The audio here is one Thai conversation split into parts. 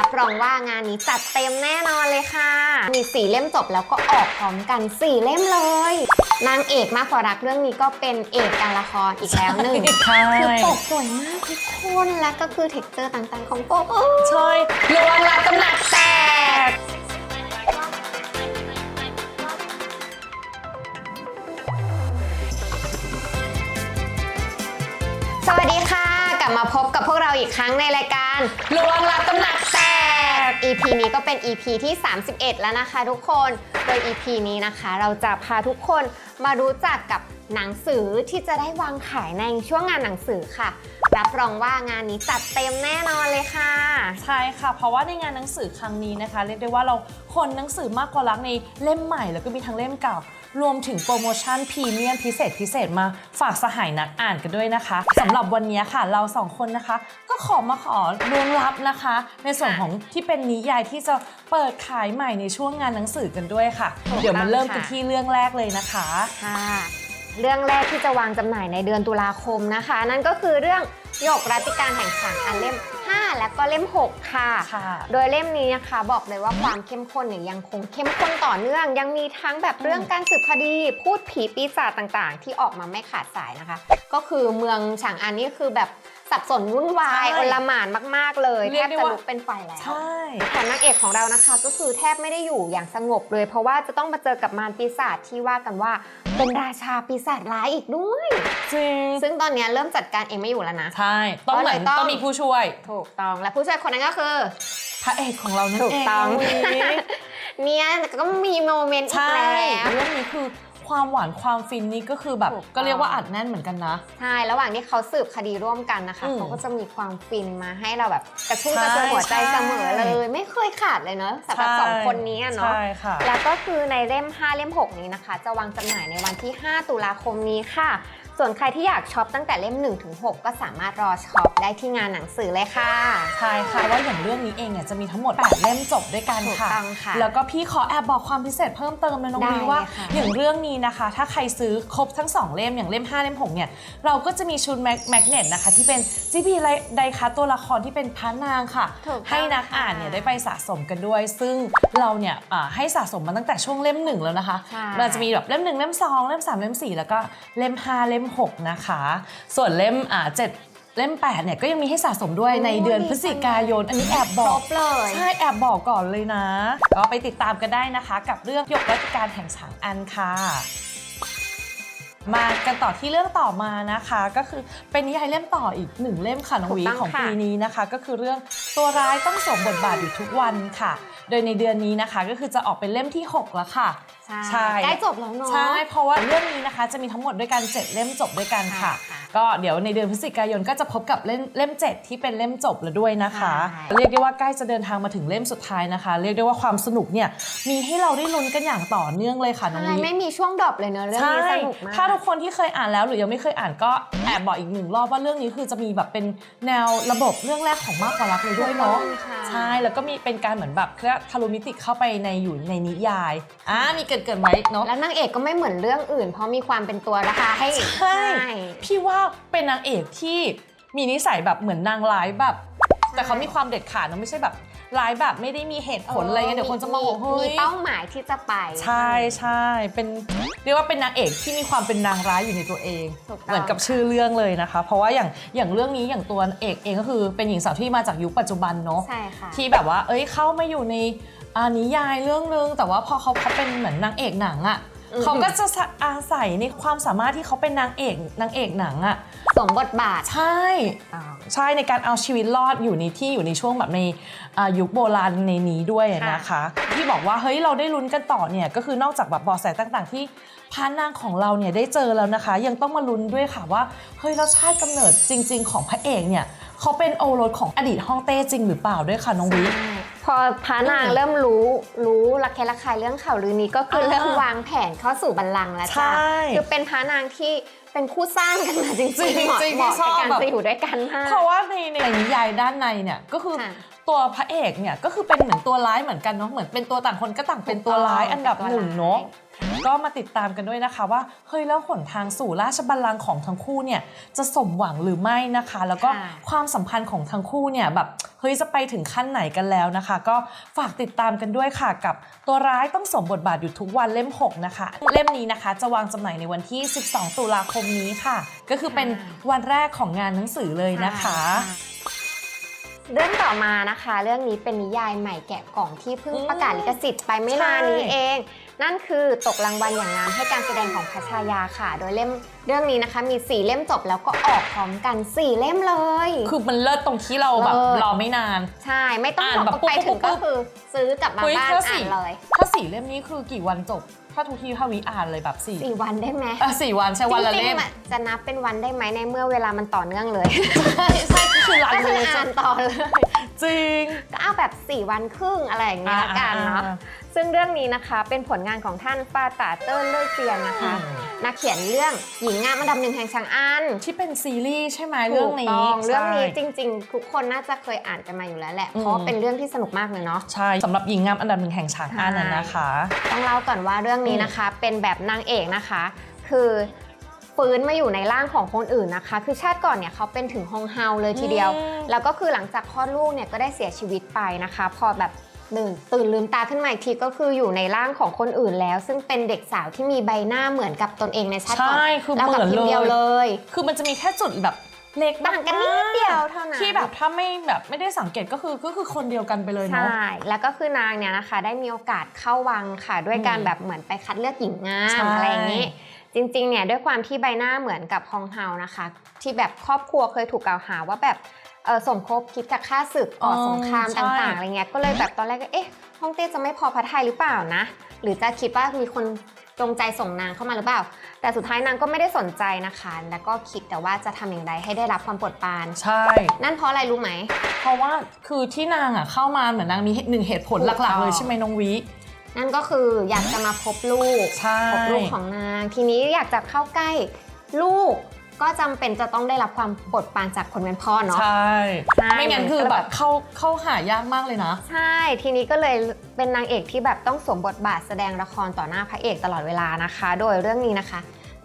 รับรองว่างานนี้จัดเต็มแน่นอนเลยค่ะ มีสี่เล่มจบแล้วก็ออกพร้อมกันสี่เล่มเลย นางเอกมากกว่ารักเรื่องนี้ก็เป็นเอกการละครอีกแล้วหนึ่งใช่ คือปกสวยมากทุกคนและก็คือเท็กเจอร์ต่างๆของปกเออใช่ลวงรับตำหนักแตก สวัสดีค่ะ กลับมาพบกับพวกเราอีกครั้งในรายการลวงรับตำหนักแต ก EP นี้ก็เป็น EP ที่ 31 แล้วนะคะทุกคน โดย EP นี้นะคะเราจะพาทุกคนมารู้จักกับหนังสือที่จะได้วางขายในช่วงงานหนังสือค่ะ รับรองว่างานนี้จัดเต็มแน่นอนเลยค่ะ ใช่ค่ะ เพราะว่าในงานหนังสือครั้งนี้นะคะ เรียกได้ว่าเราคนหนังสือมากกว่าลักในเล่มใหม่แล้วก็มีทั้งเล่มเก่า รวมถึงโปรโมชั่นพรีเมียมพิเศษพิเศษมาฝากสหายนักอ่านกันด้วยนะคะสำหรับวันนี้ค่ะเราสองคนนะคะ ก็ขอมาขอลวงลับนะคะ ในส่วนค่ะของที่เป็นนิยายที่จะเปิดขายใหม่ในช่วงงานหนังสือกันด้วยค่ะ ถูกต้องเดี๋ยวมาเริ่มกันค่ะ ที่เรื่องแรกเลยนะคะ ค่ะ เรื่องแรกที่จะวางจำหน่ายในเดือนตุลาคมนะคะ นั่นก็คือเรื่องหยกรัติการแห่งฉางอันเล่ม 5 และก็เล่ม 6 ค่ะ ค่ะ โดยเล่มนี้นะคะบอกเลยว่าความเข้มข้นเนี่ยยังคงเข้มข้นต่อเนื่อง ยังมีทั้งแบบเรื่องการสืบคดี พูดผีปีศาจต่างๆ ที่ออกมาไม่ขาดสายนะคะ ก็คือเมืองฉางอันนี่คือแบบ สับสนวุ่นวายใช่โอลหม่านมาก ๆ เลยเรีแทยบกได้จะว่าลุกเป็นไฟแล้ว ใช่แถมนางเอกของเรานะคะก็คือแทบไม่ได้อยู่อย่างสงบเลย เพราะว่าจะต้องมาเจอกับมารปีศาจที่ว่ากันว่าเป็นราชาปีศาจร้ายอีกด้วย จริง ซึ่งตอนเนี้ยเริ่มจัดการเองไม่อยู่แล้วนะ ใช่ ต้องเหมือนก็เลยต้อง ต้องมีผู้ช่วย ถูกต้องและผู้ช่วยคนนั้นก็คือ พระเอกของเรานั่นถูกเองต้อง น้วีเนี่ยก็มีโมเมนต์อีกใช่แล้ว เรื่องนี้คือ ความหวานความฟินนี่ก็คือแบบถูกต้อง ก็เรียกว่าอัดแน่นเหมือนกันนะ ใช่ ระหว่างที่เขาสืบคดีร่วมกันนะคะ อืมเขาก็จะมีความฟินมาให้เราแบบกระชุ่มกระชวยใช่หัวใจใช่ เสมอเลย ไม่เคยขาดเลยเนอะสำหรับสองคนนี้อะเนาะ ใช่ค่ะ แล้วก็คือในเล่ม 5 เล่ม 6 นี้นะคะ จะวางจำหน่ายในวันที่ 5 ตุลาคมนี้ค่ะ ส่วนใครที่อยากช็อปตั้งแต่เล่ม1ถึง6ก็สามารถรอช็อปได้ที่งานหนังสือเลยค่ะ ใช่ค่ะว่าอย่างเรื่องนี้เองเนี่ยจะมีทั้งหมด 8 เล่มจบด้วยกันถูกค่ะต้องค่ะแล้วก็พี่ขอแอบบอกความพิเศษเพิ่มเติมเลยน้องได้วิวว่า เลยค่ะ อย่างเรื่องนี้นะคะ ถ้าใครซื้อครบทั้ง 2 เล่มอย่างเล่ม 5 เล่ม 6 เนี่ย เราก็จะมีชุดแมกแมกเนตนะคะ ที่เป็นจีบีไดคัตตัวละครที่เป็นพระนางค่ะ ถูกต้องให้นักอ่านเนี่ยได้ไปสะสมกันด้วย ซึ่งเราเนี่ยอ่าให้สะสมมาตั้งแต่ช่วงเล่มหนึ่งแล้วนะคะใช่ มันจะมีแบบเล่มหนึ่งเล่มสองเล่มสามเล่มสี่แล้วก็เล่มห้าเล่มหกนะคะ ส่วนเล่มอ่าเจ็ดเล่ม8เนี่ยก็ยังมีให้สะสมด้วยโอ้ในเดือนดีพฤศจิกายน อันนี้แอบบครอกบเลย ใช่ แอบบอกก่อนเลยนะ ก็ไปติดตามกันได้นะคะ กับเรื่องยกรัชการแห่งฉางอันค่ะ มากันต่อที่เรื่องต่อมานะคะ ก็คือเป็นนิยายเล่มต่ออีกหนึ่งเล่มค่ะน้องหวีถูกต้องของค่ะปีนี้นะคะ ก็คือเรื่องตัวร้ายต้องสวมบทบาทอยู่ทุกวันค่ะ โดยในเดือนนี้นะคะก็คือจะออกเป็นเล่มที่ 6 แล้วค่ะใช่ใกล้จบแล้วเนาะใช่เพราะว่าเรื่องนี้นะคะจะมีทั้งหมดด้วยกัน 7 เล่มจบด้วยกันค่ะใช่ค่ะ ก็เดี๋ยวในเดือนพฤศจิกายนก็จะพบกับเล่มเล่ม 7 ที่เป็นเล่มจบแล้วด้วยนะคะ ใช่ เรียกได้ว่าใกล้จะเดินทางมาถึงเล่มสุดท้ายนะคะ เรียกได้ว่าความสนุกเนี่ยมีให้เราได้ลุ้นกันอย่างต่อเนื่องเลยค่ะน้องใช่วิ ไม่มีช่วงดรอปเลยเนอะเรื่องใช่นี้สนุกมาก ถ้าทุกคนที่เคยอ่านแล้วหรือยังไม่เคยอ่านก็แอบบอกอีกหนึ่งรอบว่าเรื่องนี้คือจะมีแบบเป็นแนวระบบเรื่องแรกของมากกว่ารักเลยด้วยเนาะถูกต้องค่ะ ใช่แล้วก็มีเป็นการเหมือนแบบเครียกทารุมิติเข้าไปในอยู่ในนิยายอ่ามีเกิดเกิดไว้เนาะ แล้วนางเอกก็ไม่เหมือนเรื่องอื่น เพราะมีความเป็นตัวนะคะให้ใช่ พี่ว่าเป็นนางเอกที่มีนิสัยแบบเหมือนนางร้ายแบบ แต่เขามีความเด็ดขาดนะไม่ใช่แบบร้ายแบบไม่ได้มีเหตุผลอะไรเงี้ยเดี๋ยวคนจะมองว่าเฮ้มียเป้าหมายที่จะไป ใช่ใช่เป็นเรียกว่าเป็นนางเอกที่มีความเป็นนางร้ายอยู่ในตัวเอง ถูกต้อง เหมือนกับชื่อเรื่องเลยนะคะ เพราะว่าอย่างอย่างเรื่องนี้อย่างตัวนางเอกเองก็คือเป็นหญิงสาวที่มาจากยุคปัจจุบันเนาะ ใช่ค่ะ ที่แบบว่า เอ้ย เข้ามาอยู่ในอานิยายเรื่องนึง แต่ว่าพอเขาเขาเป็นเหมือนนางเอกหนังอะ่ะอือหือ เขาก็จะอาศัยในความสามารถที่เขาเป็นนางเอกนางเอกหนังอะ่ะสวมบทบาท ใช่ใช่ในการเอาชีวิตรอดอยู่ในที่อยู่ในช่วงแบบในอ่ายุคโบราณในนี้ด้วยนะคะ ที่บอกว่าเฮ้ยเราได้ลุ้นกันต่อเนี่ยก็คือนอกจากแบบเบอแสต่างๆ ที่พานางของเราเนี่ยได้เจอแล้วนะคะ ยังต้องมาลุ้นด้วยค่ะว่าเฮ้ยแล้วชาติกำเนิดจริง ๆ ของพระเอกเนี่ยเขาเป็นโอรสของอดีตฮ่องเต้จริงหรือเปล่าด้วยค่ะน้องวิ พอพานางเริ่มรู้รู้ระแคะระคายเรื่องข่าวลือนี้ก็คืออ่าเริ่มวางแผนเข้าสู่บัลลังก์แล้วใช่จ้ะคือเป็นพานางที่เป็นคู่สร้างกันมาจริงจริงๆเหมาะจริงเหมาะชอบกับการแบบจะอยู่ด้วยกันมาก เพราะว่าในในนิยายด้านในเนี่ยก็คือค่ะ ตัวพระเอกเนี่ยก็คือเป็นเหมือนตัวร้ายเหมือนกันเนาะเหมือนเป็นตัวต่างคนก็ต่างเป็นตัวร้ายอันดับหนึ่งเนาะก็มาติดตามกันด้วยนะคะว่าเฮ้ยแล้วหนทางสู่ราชบัลลังก์ของทั้งคู่เนี่ยจะสมหวังหรือไม่นะคะ แล้วก็ค่ะความสัมพันธ์ของทั้งคู่เนี่ยแบบเฮ้ยจะไปถึงขั้นไหนกันแล้วนะคะ ก็ฝากติดตามกันด้วยค่ะกับตัวร้ายต้องสวมบทบาทอยู่ทุกวันเล่ม 6 นะคะ เล่มนี้นะคะ จะวางจำหน่ายในวันที่ 12 ตุลาคมนี้ค่ะ ก็คือเป็นวันแรกของงานหนังสือเลยนะคะ เรื่องต่อมานะคะ เรื่องนี้เป็นนิยายใหม่แกะกล่องที่เพิ่งอืมประกาศลิขสิทธิ์ไปไม่นานนี้ใช่เอง นั่นคือตกรางวัลอย่างงามให้การแสดงของพัชายาค่ะ โดยเล่มเรื่องนี้นะคะมี 4 เล่มจบแล้วก็ออกพร้อมกัน 4 เล่มเลย คือมันเลิศตรงที่เราแบบเลิศ รอไม่นาน ใช่ไม่ต้องอ่านบอกแบบว่าไปถึงปุ๊ก็บๆๆคือซื้อกลับมาเฮ้ยบ้านถ้าอ่าสี่นเลยถ้าสี่เล่มนี้คือกี่วันจบ ถ้าทุกทีถ้าวิอ่านเลยแบบสี่สี่วันได้ไหมอะสี่วันใช่วันละจริเล่งมๆอะจะนับเป็นวันได้ไหมในเมื่อเวลามันต่อเนื่องเลย ใช่ใช่ก็ คือรันก็ไปคือเลยอ่านต่อเลย จริง ก็เอาแบบ 4 วันครึ่งอะไรอย่างเงี้ยละกันเนาะ อ่า ซึ่งเรื่องนี้นะคะเป็นผลงานของท่านฟาตาเติ้ลเลิศเซียนนะคะอืมนักเขียนเรื่องหญิงงามอันดับหนึ่งแห่งชางอันที่เป็นซีรีส์ใช่ไหมเรื่องนี้ถูกต้องเรื่องนี้ใช่จริง ๆ ทุกคนน่าจะเคยอ่านกันมาอยู่แล้วแหละ อืม เพราะว่าเป็นเรื่องที่สนุกมากเลยเนาะ ใช่สำหรับหญิงงามอันดับหนึ่งแห่งฉางอันน่ะนะคะ ต้องเล่าก่อนว่าเรื่องนี้นะคะ เป็นแบบนางเอกนะคะ คือ ฟื้นมาอยู่ในร่างของคนอื่นนะคะ คือชาติก่อนเนี่ยเขาเป็นถึงฮองเฮาเลยทีเดียวอืมแล้วก็คือหลังจากคลอดลูกเนี่ยก็ได้เสียชีวิตไปนะคะ พอแบบหนึ่งตื่นลืมตาขึ้นมาอีกทีก็คืออยู่ในร่างของคนอื่นแล้ว ซึ่งเป็นเด็กสาวที่มีใบหน้าเหมือนกับตนเองในชาติก่อนใช่คือแล้วเหกัมือนพิมพ์เดียวเลเลยยคือมันจะมีแค่จุดแบบเล็กต่างกันนิดเดียวเท่านั้นที่แบบถ้าไม่แบบไม่ได้สังเกตก็คือก็คือคนเดียวกันไปเลยเนาะใช่แล้วก็คือนางเนี่ยนะคะ ได้มีโอกาสเข้าวังค่ะด้วยการอืมแบบเหมือนไปคัดเลือกหญิงงาใช่มอะไรอย่างนี้ จริงๆเนี่ยด้วยความที่ใบหน้าเหมือนกับฮองเฮานะคะ ที่แบบครอบครัวเคยถูกกล่าวหาว่าแบบเออสมคบคิดกับฆ่าศึกก่อสงครามต่างๆอะไรเงี้ยก็เลยแบบตอนแรกก็เอ๊ะฮ่องเต้จะไม่พอพระทัยหรือเปล่านะ หรือจะคิดว่ามีคนจงใจส่งนางเข้ามาหรือเปล่า แต่สุดท้ายนางก็ไม่ได้สนใจนะคะ แล้วก็คิดแต่ว่าจะทำอย่างไรให้ได้รับความโปรดปราน ใช่ นั่นเพราะอะไรรู้ไหม เพราะว่าคือที่นางอะเข้ามาเหมือนนางมีหนึ่งเหตุผลถูกหลักต้ๆองเลยใช่ไหมน้องวิ นั่นก็คืออยากจะมาพบลูกใช่ พบลูกของนาง ทีนี้อยากจะเข้าใกล้ลูกก็จำเป็นจะต้องได้รับความโปรดปรานจากคนเป็นพ่อเนาะ ใช่ ใช่ ไม่งั้นคือมันก็แบแบบบเข้าเข้าหายากมากเลยนะ ใช่ ทีนี้ก็เลยเป็นนางเอกที่แบบต้องสวมบทบาทแสดงละครต่อหน้าพระเอกตลอดเวลานะคะ โดยเรื่องนี้นะคะ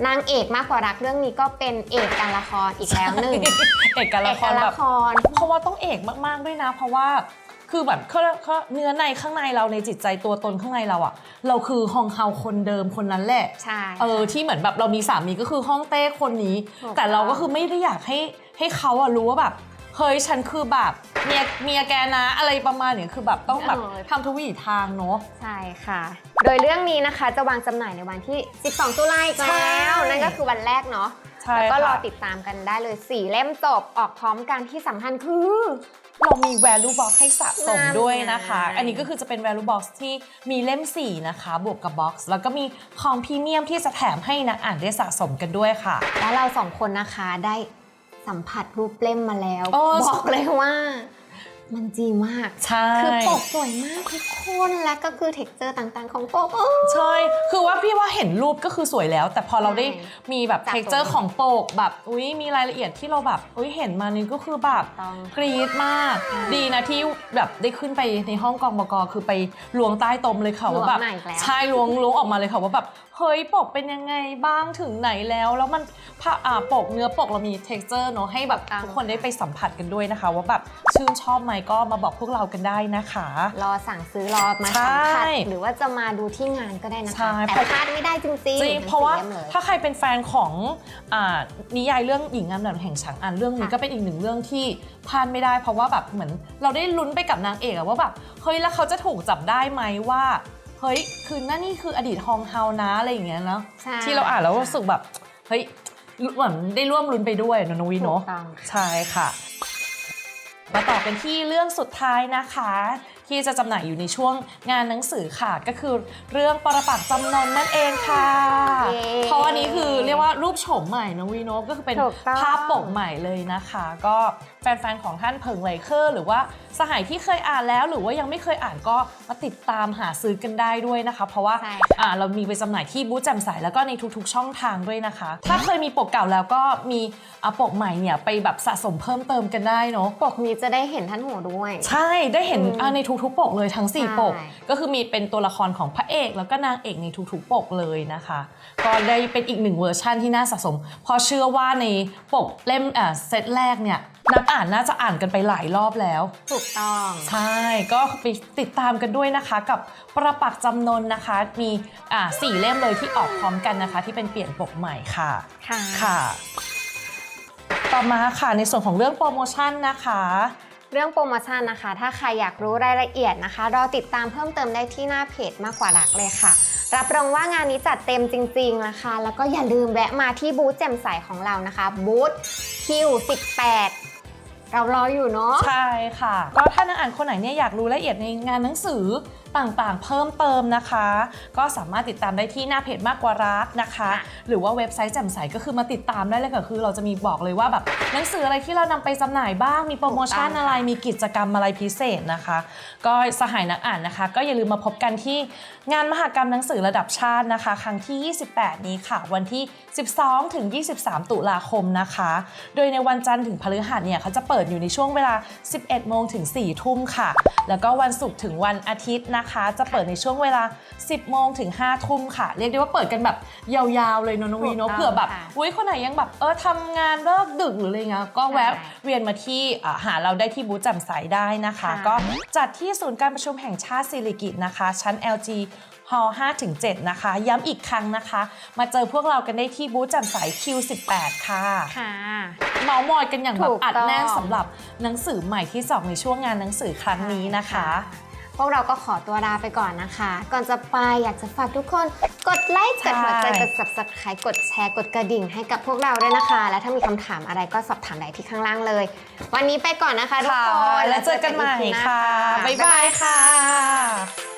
นางเอกมากกว่ารักเรื่องนี้ก็เป็นเอกการละครอีกแล้วหนึ่งเอกละครเอกแบละบ คร เพราะว่าต้องเอกมากๆด้วยนะ เพราะว่า คือแบบเขาเขาเนื้อในข้างในเราในจิตใจตัวตนข้างในเราอะเราคือฮองเฮาคนเดิมคนนั้นแหละใช่ เออที่เหมือนแบบเรามีสามีก็คือห้องเต้คนนี้ ถูกแต่เราต้องก็คือไม่ได้อยากให้ให้เขาอะรู้ว่าแบบเฮ้ยฉันคือแบบเมียเมียแกนะอะไรประมาณเนี้ยคือแบบต้องแบบทำทุกวิถีทางเนาะ ใช่ค่ะ โดยเรื่องนี้นะคะจะวางจำหน่ายในวันที่ 12 ตุลาอีกใช่แล้วนั่นก็คือวันแรกเนาะ ใช่แล้วก็รอค่ะติดตามกันได้เลย 4 เล่มจบออกพร้อมกันที่สำคัญคือ เรามี value box ให้สะสมนั่นด้วยนะคะไงอันนี้ก็คือจะเป็น value box ที่มีเล่ม 4 นะคะ บวกกับ box แล้วก็มีของพรีเมียมที่จะแถมให้นักอ่านได้สะสมกันด้วยค่ะ แล้วเราสองคนนะคะได้สัมผัสรูปเล่มมาแล้วโอ้บอกเลยว่า มันจีมาก ใช่ คือปกสวยมากทุกคนและก็คือเท็กเจอร์ต่างๆ ของปกเออใช่ คือว่าพี่ว่าเห็นรูปก็คือสวยแล้ว แต่พอเราได้ใช่มีแบบจับเท็กเจอตัวร์ของโปกแบบอุ้ยมีรายละเอียดที่เราแบบอุ้ยเห็นมานี่ก็คือแบบต้องกรี๊ดมากใช่ดีนะที่แบบได้ขึ้นไปในห้องกองบกคือไปล้วงใต้ตมเลยค่ะว่าแบบล้วงมาอีกแล้วใช่ล้วงล้วงออกมาเลยค่ะว่าแบบ เฮ้ยปกเป็นยังไงบ้างถึงไหนแล้ว แล้วมันผ้าอ่าปกเนื้อปกเรามี t e x t อร์เนอะให้แบบทุกคนได้ไปสัมผัสกันด้วยนะคะ ว่าแบบชื่นชอบไหมก็มาบอกพวกเรากันได้นะคะ รอสั่งซื้อรอมาใช่สัมผัสหรือว่าจะมาดูที่งานก็ได้นะใช่คะแต่เพราะพลาดไม่ได้จริงๆจริงทั้งเพราะว่าสี่ล่มเลยถ้าใครเป็นแฟนของอานิยายเรื่องหญิงงามดับแห่งฉางอันเรื่องนี้ค่ะก็เป็นอีกหนึ่งเรื่องที่พลาดไม่ได้ เพราะว่าแบบเหมือนเราได้ลุ้นไปกับนางเอกอะว่าแบบเฮ้ยแล้วเขาจะถูกจับได้ไหมว่า เฮ้ยคือนั่นนี่คืออดีตฮองเฮานะอะไรอย่างเงี้ยเนาะใช่ที่เราอ่านแล้วรู้สึกแบบเฮ้ยเหมือนได้ร่วมลุ้นไปด้วยเนอะน้องวีถูเนาะกต้องใช่ค่ะ มาต่อกันที่เรื่องสุดท้ายนะคะ ที่จะจำหน่ายอยู่ในช่วงงานหนังสือค่ะก็คือเรื่องปรปักษ์จำนนนั่นเองค่ะ เย้ เพราะวันนี้คือเรียกว่ารู ปโฉมใหม่น้องวีโนก็คือเป็นถูกต้อง ภาพปกใหม่เลยนะคะ ก็แฟนๆของท่านเพิงไลเคอร์ หรือว่าสหายที่เคยอ่านแล้ว หรือว่ายังไม่เคยอ่านก็มาติดตามหาซื้อกันได้ด้วยนะคะ เพราะว่าใช่ค่ะอ่าเรามีไปจำหน่ายที่บูธแจ่มใสแล้วก็ในทุกๆช่องทางด้วยนะคะ ถ้าเคยมีปกเก่าแล้วก็มีอะปกใหม่เนี่ยไปแบบสะสมเพิ่มเติมกันได้เนาะ ปกนี้จะได้เห็นท่านหัวด้วย ใช่ได้เห็นอืมอะในทุกๆ ปกเลยทั้ง ใช่ 4 ปก ก็คือมีเป็นตัวละครของพระเอก แล้วก็นางเอกในทุกๆ ปกเลยนะคะ ก็ได้เป็นอีกหนึ่งเวอร์ชั่นที่น่าสะสม เพอเชื่อว่าในปกเล่มอะเซตแรกเนี่ยนักอ่านน่าจะอ่านกันไปหลายรอบแล้ว ถูกต้อง ใช่ ก็ไปติดตามกันด้วยนะคะกับประปักษ์จำนนนะคะ มีอ่าสี่เล่มเลยที่ออกพร้อมกันนะคะ ที่เป็นเปลี่ยนปกใหม่ค่ะ ค่ะ ค่ะ ต่อมาค่ะในส่วนของเรื่องโปรโมชั่นนะคะ เรื่องโปรโมชั่นนะคะ ถ้าใครอยากรู้รายละเอียดนะคะรอติดตามเพิ่มเติมได้ที่หน้าเพจมากกว่ารักเลยค่ะ รับรองว่างานนี้จัดเต็มจริง ๆนะคะ แล้วก็อย่าลืมแวะมาที่บูธแจ่มใสของเรานะคะบูธ Q18 Q18 เรารออยู่เนาะ ใช่ค่ะ ก็ถ้านักอ่านคนไหนเนี่ยอยากรู้รายละเอียดในงานหนังสือต่างๆ เพิ่มเติมนะคะ ก็สามารถติดตามได้ที่หน้าเพจมากกว่ารักนะคะค่ะหรือว่าเว็บไซต์แจ่มใสก็คือมาติดตามได้เลยค่ะคือ เราจะมีบอกเลยว่าแบบหนังสืออะไรที่เรานำไปจำหน่ายบ้างมีโปรโมชั่นอะไรมีกิจกรรมอะไรพิเศษนะคะ ก็สหายนักอ่านนะคะ ก็อย่าลืมมาพบกันที่งานมหกรรมหนังสือระดับชาตินะคะ ครั้งที่ 28 นี้ค่ะ วันที่ 12 ถึง 23 ตุลาคมนะคะ โดยในวันจันทร์ถึงพฤหัสเนี่ยเขาจะเปิดอยู่ในช่วงเวลา 11 โมงถึง 4 ทุ่มค่ะ แล้วก็วันศุกร์ถึงวันอาทิตย์นะคะ จะเปิดในช่วงเวลา 10 โมงถึง 5 ทุ่มค่ะ เรียกได้ว่าเปิดกันแบบยาวๆเลยเนอะน้องวีเนอะถูกต้องเผื่อแบบค่ะ อุ้ยคนไหนยังแบบเออทำงานเลิกดึกหรืออะไรเงี้ยก็แวะใช่เวียนมาที่อ่าหาเราได้ที่บูธแจ่มใสได้นะคะ ค่ะ ก็จัดที่ศูนย์การประชุมแห่งชาติสิริกิติ์นะคะ ชั้น LG ฮอล5-7นะคะ ย้ำอีกครั้งนะคะ มาเจอพวกเรากันได้ที่บูธแจ่มใส Q18 ค่ะ ค่ะ เมาส์มอยกันอย่างแบถูบกอัดแน่นต้องสำหรับหนังสือใหม่ที่สองในช่วงงานหนังสือครั้งนี้นะคะ พวกเราก็ขอตัวลาไปก่อนนะคะ ก่อนจะไปอยากจะฝากทุกคน กดไลค์ใช่กดหัวใจกด subscribe กดแชร์ กดกระดิ่งให้กับพวกเราด้วยนะคะ และถ้ามีคำถามอะไรก็สอบถามได้ที่ข้างล่างเลย วันนี้ไปก่อนนะคะทุกค่ะคนแล้วเจอกันใหม่แล้วเจอกันค่ะอีกทีหน้าบ๊ายบายค่ะ